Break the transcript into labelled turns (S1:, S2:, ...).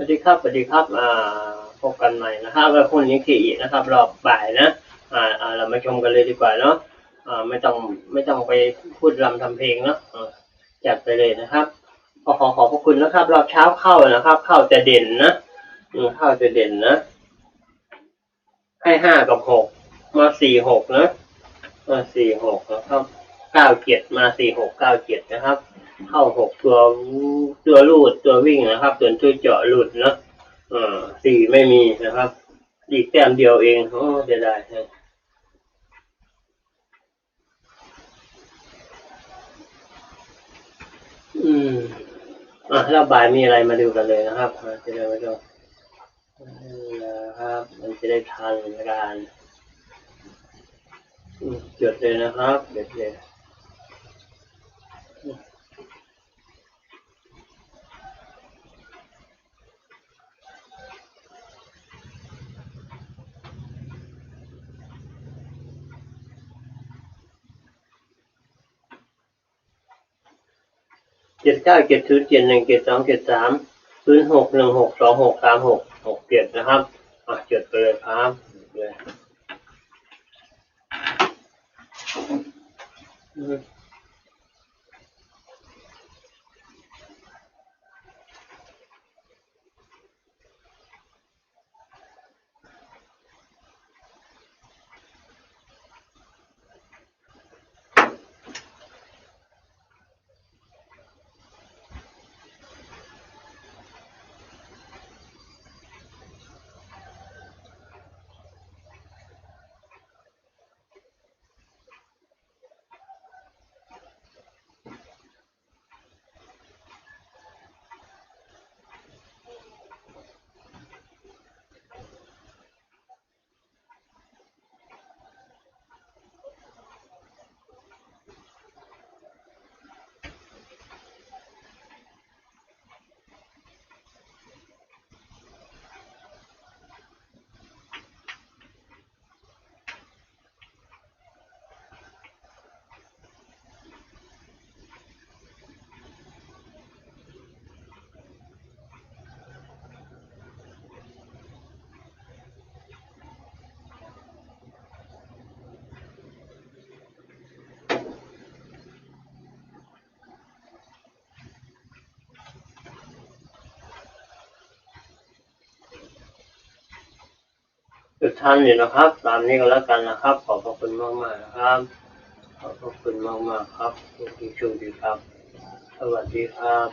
S1: สวัสดีครับ สวัสดีครับ อ่า พบกันใหม่นะครับแล้วพรุ่งนี้ขี่นะครับ รอบบ่ายนะ อ่าอ่าเรามาชมกันเลยดีกว่าเนาะ อ่า ไม่ต้อง ไม่ต้องไปพูดรำทำเพลงเนาะจัดไปเลยนะครับ ขอขอขอบพระคุณนะครับ รอบเช้าเข้านะครับ เข้าจะเด่นนะอืเข้าจะเด่นนะ ให้ห้ากับหก มาสี่หกนะ มาสี่หกนะครับ เก้าเจ็ดมาสี่หกเก้าเจ็ดนะครับ เข้าหกตัวตัวรูดตัววิ่งนะครับ ส่วนตัวเจาะหลุดเนาะอ่าสี่ไม่มีนะครับอีกแต้มเดียวเองโอ้เสียดายนะอืมอะแล้วบ่ายมีอะไรมาดูกันเลยนะครับจะได้ไม่ต้องนะครับ มันจะได้ทันการจดเลยนะครับจดเลย เจ็ดเก้าเจ็ดศูนย์เจ็ดหนึ่งเจ็ดสองเจ็ดสามศูนย์หกหนึ่งหกสองหกสามหกหกเจ็ดนะครับอะจดไปเลยครับเลย ทุดท่านเลยนะครับ ตามนี้ก็แล้วกันนะครับ ขอบพระคุณมากมากนะครับ ขอบพระคุณมากมากครับทุกที่ชมดีครับ สวัสดีครับ